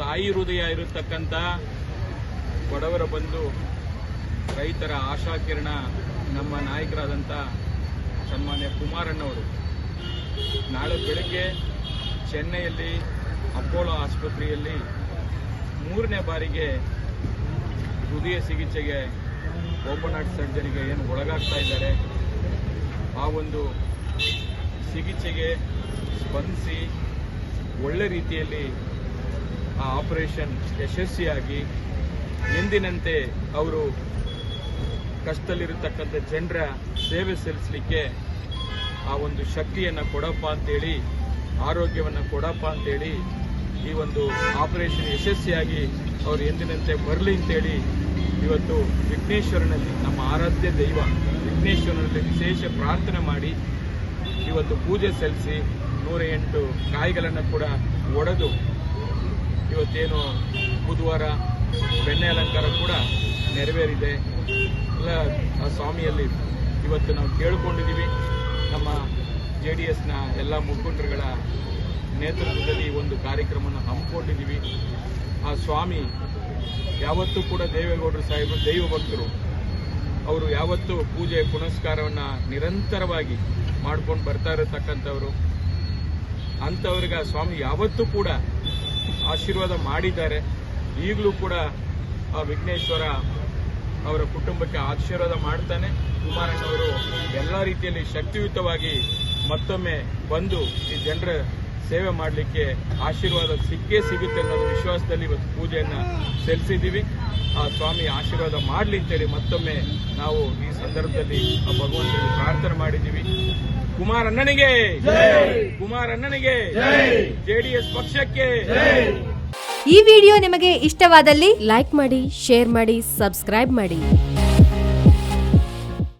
ತಾಯಿ ಹೃದಯ ಇರತಕ್ಕಂಥ ಬಡವರ ಬಂದು ರೈತರ ಆಶಾಕಿರಣ, ನಮ್ಮ ನಾಯಕರಾದಂಥ ಸನ್ಮಾನ್ಯ ಕುಮಾರಣ್ಣವರು. ನಾಳೆ ಬೆಳಗ್ಗೆ ಚೆನ್ನೈಯಲ್ಲಿ, ಅಪೋಲೋ ಆಸ್ಪತ್ರೆಯಲ್ಲಿ ಮೂರನೇ ಬಾರಿಗೆ ಹೃದಯ ಚಿಕಿತ್ಸೆಗೆ ಓಪನ್ ಹಾರ್ಟ್ ಸರ್ಜರಿಗೆ ಏನು ಒಳಗಾಗ್ತಾ ಇದ್ದಾರೆ. ಆ ಒಂದು ಚಿಕಿತ್ಸೆಗೆ ಸ್ಪಂದಿಸಿ ಒಳ್ಳೆ ರೀತಿಯಲ್ಲಿ ಆ ಆಪರೇಷನ್ ಯಶಸ್ವಿಯಾಗಿ ಎಂದಿನಂತೆ ಅವರು ಕಷ್ಟದಲ್ಲಿರತಕ್ಕಂಥ ಜನರ ಸೇವೆ ಸಲ್ಲಿಸಲಿಕ್ಕೆ ಆ ಒಂದು ಶಕ್ತಿಯನ್ನು ಕೊಡಪ್ಪ ಅಂತೇಳಿ, ಆರೋಗ್ಯವನ್ನು ಕೊಡಪ್ಪ ಅಂತೇಳಿ ಈ ಒಂದು ಆಪರೇಷನ್ ಯಶಸ್ವಿಯಾಗಿ ಅವರು ಎಂದಿನಂತೆ ಬರಲಿ ಅಂತೇಳಿ ಇವತ್ತು ವಿಘ್ನೇಶ್ವರನಲ್ಲಿ ನಮ್ಮ ಆರಾಧ್ಯ ದೈವ ವಿಘ್ನೇಶ್ವರನಲ್ಲಿ ವಿಶೇಷ ಪ್ರಾರ್ಥನೆ ಮಾಡಿ ಇವತ್ತು ಪೂಜೆ ಸಲ್ಲಿಸಿ ನೂರ ಎಂಟು ಕಾಯಿಗಳನ್ನು ಕೂಡ ಒಡೆದು ಇವತ್ತೇನು ಬುಧವಾರ ಬೆಣ್ಣೆ ಅಲಂಕಾರ ಕೂಡ ನೆರವೇರಿದೆ. ಎಲ್ಲ ಆ ಸ್ವಾಮಿಯಲ್ಲಿ ಇವತ್ತು ನಾವು ಕೇಳಿಕೊಂಡಿದ್ದೀವಿ. ನಮ್ಮ ಜೆ ಡಿ ಎಸ್ನ ಎಲ್ಲ ಮುಖಂಡರುಗಳ ನೇತೃತ್ವದಲ್ಲಿ ಒಂದು ಕಾರ್ಯಕ್ರಮವನ್ನು ಹಮ್ಮಿಕೊಂಡಿದ್ದೀವಿ. ಆ ಸ್ವಾಮಿ ಯಾವತ್ತೂ ಕೂಡ ದೇವೇಗೌಡರು ಸಾಹೇಬರು ದೈವ ಭಕ್ತರು. ಅವರು ಯಾವತ್ತೂ ಪೂಜೆ ಪುನಸ್ಕಾರವನ್ನು ನಿರಂತರವಾಗಿ ಮಾಡ್ಕೊಂಡು ಬರ್ತಾ ಇರತಕ್ಕಂಥವ್ರು. ಅಂಥವ್ರಿಗೆ ಆ ಸ್ವಾಮಿ ಯಾವತ್ತೂ ಕೂಡ ಆಶೀರ್ವಾದ ಮಾಡಿದ್ದಾರೆ. ಈಗಲೂ ಕೂಡ ವಿಘ್ನೇಶ್ವರ ಅವರ ಕುಟುಂಬಕ್ಕೆ ಆಶೀರ್ವಾದ ಮಾಡ್ತಾನೆ. ಕುಮಾರಣ್ಣವರು ಎಲ್ಲ ರೀತಿಯಲ್ಲಿ ಶಕ್ತಿಯುತವಾಗಿ ಮತ್ತೊಮ್ಮೆ ಬಂದು ಈ ಜನರ ಸೇವೆ ಮಾಡಲಿಕ್ಕೆ ಆಶೀರ್ವಾದ ಸಿಕ್ಕೇ ಸಿಗುತ್ತೆ ಅನ್ನೋ ವಿಶ್ವಾಸದಲ್ಲಿ ಇವತ್ತು ಪೂಜೆಯನ್ನು ಸಲ್ಲಿಸಿದ್ದೀವಿ. ಆ ಸ್ವಾಮಿ ಆಶೀರ್ವಾದ ಮಾಡಲಿ ಅಂತೇಳಿ ಮತ್ತೊಮ್ಮೆ ನಾವು ಈ ಸಂದರ್ಭದಲ್ಲಿ ಆ ಭಗವಂತನಿಗೆ ಪ್ರಾರ್ಥನೆ ಮಾಡಿದ್ದೀವಿ. ಕುಮಾರಣ್ಣನಿಗೆ! ಕುಮಾರಣ್ಣನಿಗೆ! ಜೆಡಿಎಸ್ ಪಕ್ಷಕ್ಕೆ! ಈ ವಿಡಿಯೋ ನಿಮಗೆ ಇಷ್ಟವಾದಲ್ಲಿ ಲೈಕ್ ಮಾಡಿ ಶೇರ್ ಮಾಡಿ ಸಬ್ಸ್ಕ್ರೈಬ್ ಮಾಡಿ.